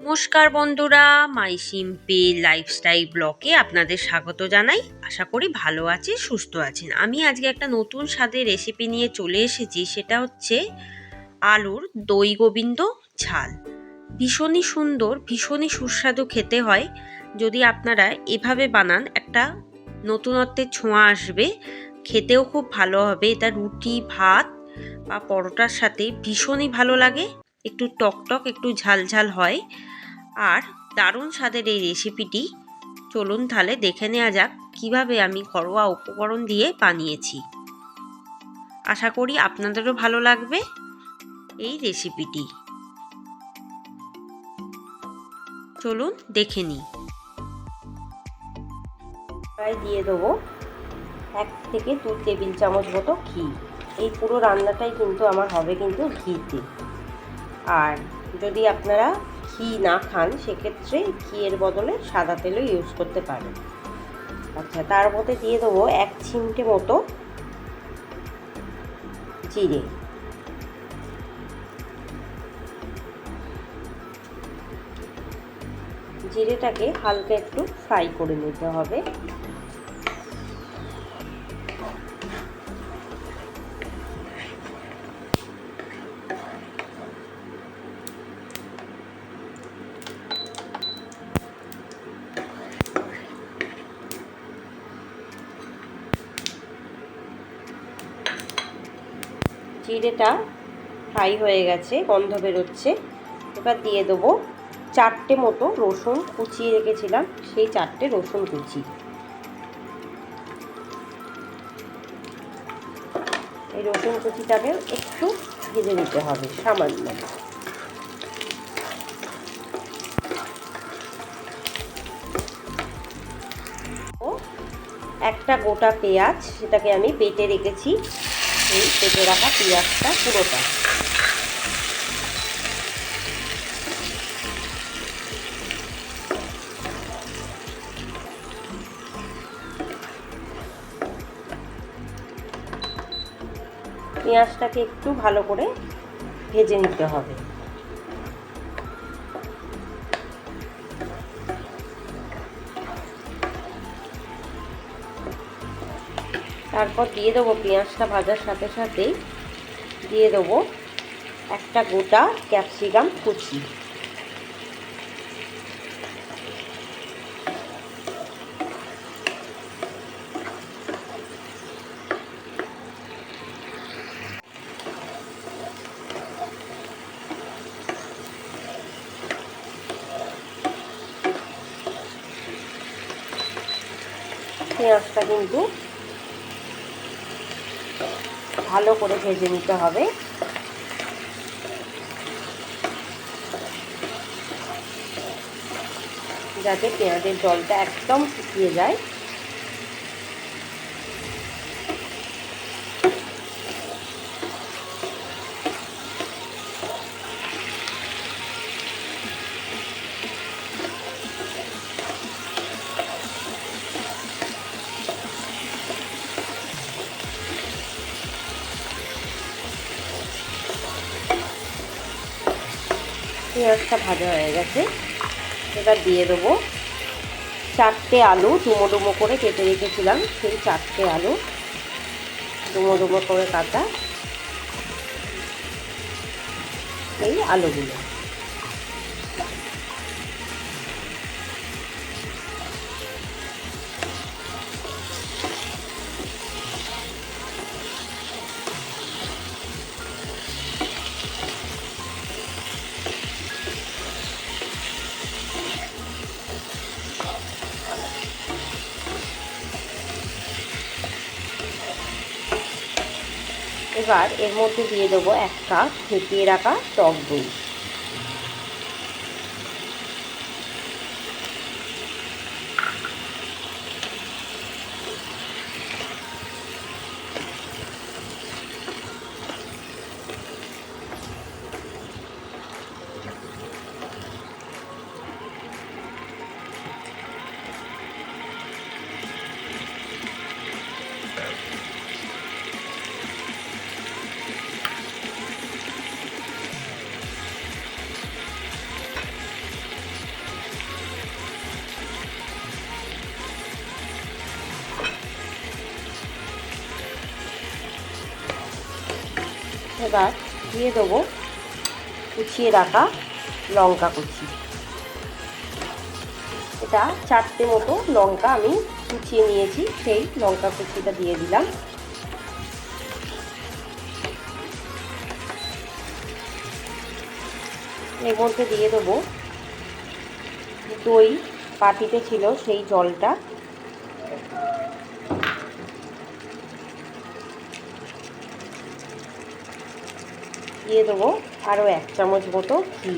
নমস্কার বন্ধুরা, মাই simple lifestyle ব্লকে আপনাদের স্বাগত জানাই। আশা করি ভালো আছে, সুস্থ আছেন আমি আজকে একটা নতুন স্বাদের রেসিপি নিয়ে চলে এসেছি, সেটা হচ্ছে আলুর দই গোবিন্দ ঝাল। ভীষণই সুন্দর, ভীষণই সুস্বাদু খেতে হয়। যদি আপনারা এভাবে বানান, একটা নতুনত্বের ছোঁয়া আসবে, খেতেও খুব ভালো হবে। এটা রুটি, ভাত বা পরোটার সাথে ভীষণই ভালো লাগে। একটু টকটক, একটু ঝাল ঝাল হয়। আর দারুণ স্বাদের এই রেসিপিটি চলুন তাহলে দেখে নেওয়া যাক কীভাবে আমি ঘরোয়া উপকরণ দিয়ে বানিয়েছি। আশা করি আপনাদেরও ভালো লাগবে এই রেসিপিটি চলুন দেখে নিই। দিয়ে দেবো এক থেকে দু টেবিল চামচ মতো ঘি। এই পুরো রান্নাটাই কিন্তু আমার হবে কিন্তু ঘিতে। আর যদি আপনারা ঘি না খান, সেক্ষেত্রে ঘিয়ের বদলে সাদা তেলও ইউজ করতে পারেন। আচ্ছা তার মধ্যে দিয়ে দেবো এক চিমটে মতো জিরে। জিরেটাকে হালকা একটু ফ্রাই করে নিতে হবে। জিরেটা ফ্রাই হয়ে গেছে, গন্ধ বেরোচ্ছে। এবার দিয়ে দেবো চারটে মতো রসুন কুচিয়ে রেখেছিলাম, সেই চারটে রসুন কুচি। এই রসুন কুচিটাকে একটু ভেজে নিতে হবে, সামান্য। একটা গোটা পেঁয়াজ, সেটাকে আমি বেটে রেখেছি। এই কেটে রাখা পেঁয়াজটা পুরোটা। পেঁয়াজটাকে একটু ভালো করে ভেজে নিতে হবে। তারপর দিয়ে দেবো পেঁয়াজটা ভাজার সাথে সাথেই। দিয়ে দেবো একটা গোটা ক্যাপসিকাম কুচি। পেঁয়াজটা কিন্তু ভালো করে ভেজে নিতে হবে। যাতে পেঁয়াজের জলটা একদম শুকিয়ে যায়। পেঁয়াজটা ভাজা হয়ে গেছে। সেটা দিয়ে দেবো চারটে আলু, ডুমো ডুমো করে কেটে রেখেছিলাম, সেই চারটে আলু। ডুমো ডুমো করে কাটা এই আলুগুলো। এবার এর মধ্যে দিয়ে দেবো এক কাপ ফেটিয়ে রাখা টক দই। এবার দিয়ে দেবো। কুচিয়ে রাখা লঙ্কা কুচি। এটা চারটে মতো লঙ্কা আমি কুচিয়ে নিয়েছি, সেই লঙ্কা কুচিটা দিয়ে দিলাম। এর মধ্যে দিয়ে দেবো দই পাটিতে ছিল সেই জলটা। দিয়ে দেবো আরও এক চামচ মতো ঘি।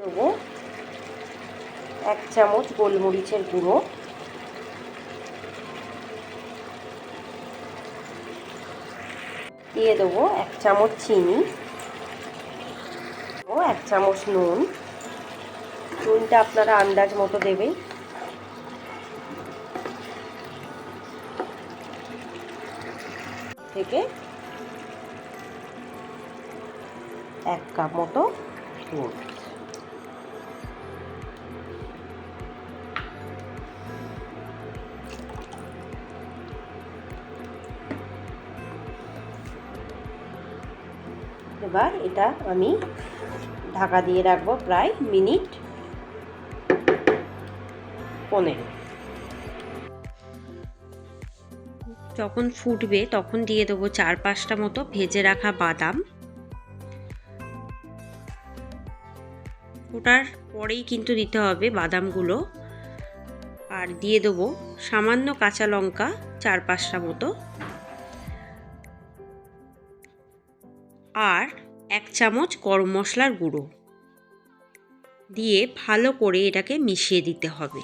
দেবো এক চামচ গোলমরিচের গুঁড়ো। দিয়ে দেবো এক চামচ চিনি ও এক চামচ নুন। নুনটা আপনারা আন্দাজ মতো দেবেন। থেকে এক কাপ মতো দুধ এবার এটা আমি ঢাকা দিয়ে রাখব প্রায় মিনিট পনেরো। যখন ফুটবে তখন দিয়ে দেবো চার পাঁচটা মতো ভেজে রাখা বাদাম। ওটার পরেই কিন্তু দিতে হবে বাদামগুলো। আর দিয়ে দেবো সামান্য কাঁচা লঙ্কা চার পাঁচটা মতো। আর এক চামচ গরম মশলার গুঁড়ো। দিয়ে ভালো করে এটাকে মিশিয়ে দিতে হবে।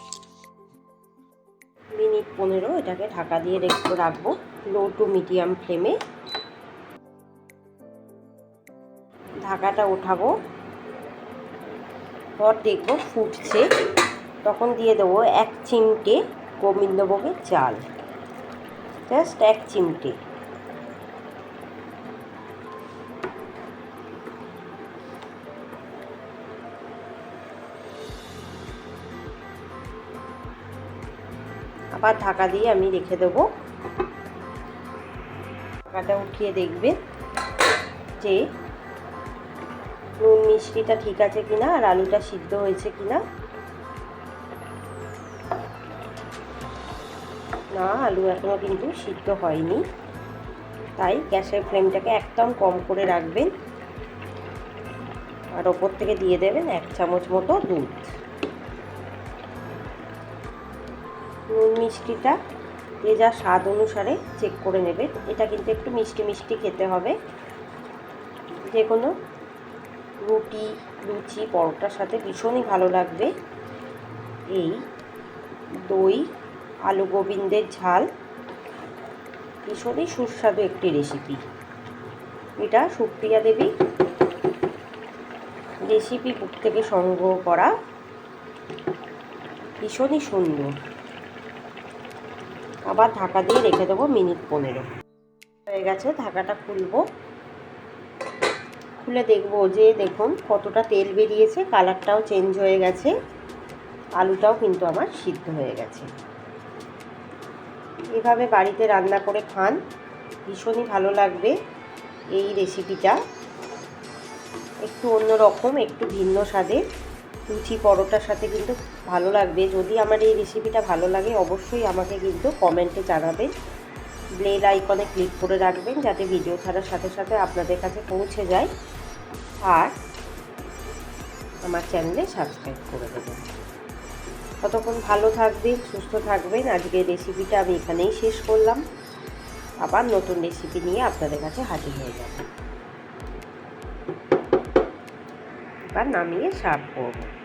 মিনিট পনেরো এটাকে ঢাকা দিয়ে রেখে রাখব, লো টু মিডিয়াম ফ্লেমে। ঢাকাটা ওঠাবো। পর দেখব ফুটছে। তখন দিয়ে দেবো এক চিমটে গোবিন্দভোগের চাল। জাস্ট এক চিমটে। আবার ঢাকা দিয়ে আমি রেখে দেবো। ঢাকাটা উঠিয়ে দেখবে যে নুন মিষ্টিটা ঠিক আছে কিনা আর আলুটা সিদ্ধ হয়েছে কিনা। না, আলু এখনও কিন্তু সিদ্ধ হয়নি। তাই গ্যাসের ফ্লেমটাকে একদম কম করে রাখবেন। আর ওপর থেকে দিয়ে দেবেন এক চামচ মতো দুধ। নুন মিষ্টিটা যে যা স্বাদ অনুসারে চেক করে নেবেন এটা কিন্তু একটু মিষ্টি মিষ্টি খেতে হবে। যে কোনো রুটি, লুচি, পরোটার সাথে ভীষণই ভালো লাগবে। এই দই, আলু গোবিন্দের ঝাল, ভীষণই সুস্বাদু একটি রেসিপি এটা সুপ্রিয়া দেবী রেসিপি বুক থেকে সংগ্রহ করা। ভীষণই সুন্দর। আবার ঢাকা দিয়ে রেখে দেবো মিনিট পনেরো। হয়ে গেছে, ঢাকাটা খুলবো। খুলে দেখব যে দেখুন কতটা তেল বেরিয়েছে, কালারটাও চেঞ্জ হয়ে গেছে, আলুটাও কিন্তু আমার সিদ্ধ হয়ে গেছে। এভাবে বাড়িতে রান্না করে খান, ভীষণই ভালো লাগবে এই রেসিপিটা একটু অন্যরকম, একটু ভিন্ন স্বাদের। লুচি পরোটার সাথে কিন্তু ভালো লাগবে। যদি আমার এই রেসিপিটা ভালো লাগে, অবশ্যই আমাকে কিন্তু কমেন্টে জানাবেন। ব্লেড আইকনে ক্লিক করে রাখবেন, যাতে ভিডিও ছাড়ার সাথে সাথে আপনাদের কাছে পৌঁছে যায়। আর আমার চ্যানেলে সাবস্ক্রাইব করে দেবেন। ততক্ষণ ভালো থাকবেন, সুস্থ থাকবেন। আজকের রেসিপিটা আমি এখানেই শেষ করলাম। আবার নতুন রেসিপি নিয়ে আপনাদের কাছে হাজির হয়ে যাবে। এবার নামিয়ে সার্ভ করব।